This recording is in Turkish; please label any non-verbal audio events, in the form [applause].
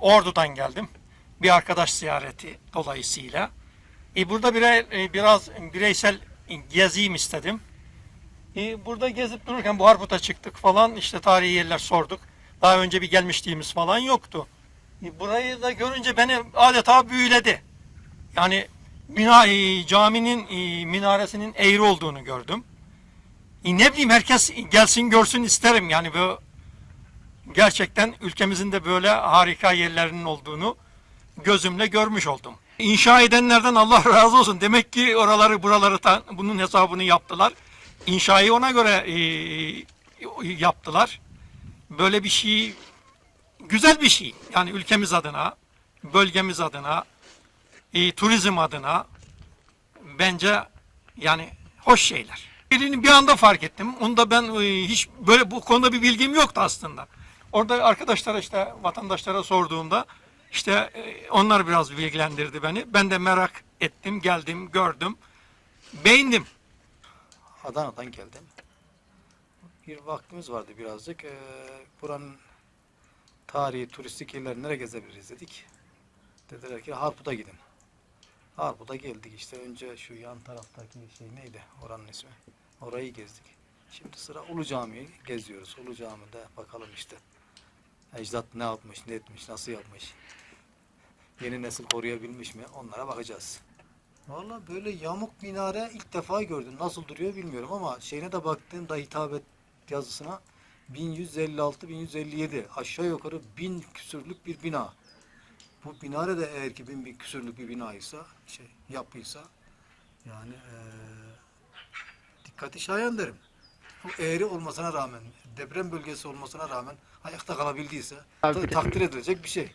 Ordu'dan geldim. Bir arkadaş ziyareti dolayısıyla. E, burada bire, e, biraz bireysel gezeyim istedim. E, burada gezip dururken bu Harput'a çıktık falan. işte tarihi yerler sorduk. Daha önce bir gelmişliğimiz falan yoktu. E, burayı da görünce beni adeta büyüledi. Yani bina, e, caminin e, minaresinin eğri olduğunu gördüm. E, ne bileyim herkes gelsin görsün isterim. Yani bu gerçekten ülkemizin de böyle harika yerlerinin olduğunu gözümle görmüş oldum. İnşa edenlerden Allah [laughs] razı olsun. Demek ki oraları buraları bunun hesabını yaptılar. İnşayı ona göre e, yaptılar. Böyle bir şey güzel bir şey. Yani ülkemiz adına, bölgemiz adına, e, turizm adına bence yani hoş şeyler. Birini bir anda fark ettim. Onu da ben e, hiç böyle bu konuda bir bilgim yoktu aslında. Orada arkadaşlara işte vatandaşlara sorduğumda işte e, onlar biraz bilgilendirdi beni. Ben de merak ettim, geldim, gördüm. Beğendim. Adana'dan geldim. Bir vaktimiz vardı birazcık. Ee, buranın tarihi, turistik yerler nereye gezebiliriz dedik. Dediler ki Harput'a gidin. Harput'a geldik işte önce şu yan taraftaki şey neydi oranın ismi. Orayı gezdik. Şimdi sıra Ulu Cami'yi geziyoruz. Ulu Cami'de bakalım işte. Ecdat ne yapmış, ne etmiş, nasıl yapmış. Yeni nesil koruyabilmiş mi onlara bakacağız. Valla böyle yamuk minare ilk defa gördüm. Nasıl duruyor bilmiyorum ama şeyine de baktığımda hitabet yazısına 1156-1157 aşağı yukarı bin küsürlük bir bina. Bu minare de eğer ki bin bir küsürlük bir binaysa, şey yapıysa yani eee dikkati şayan derim. Bu eğri olmasına rağmen, deprem bölgesi olmasına rağmen ayakta kalabildiyse ta- takdir edilecek bir şey.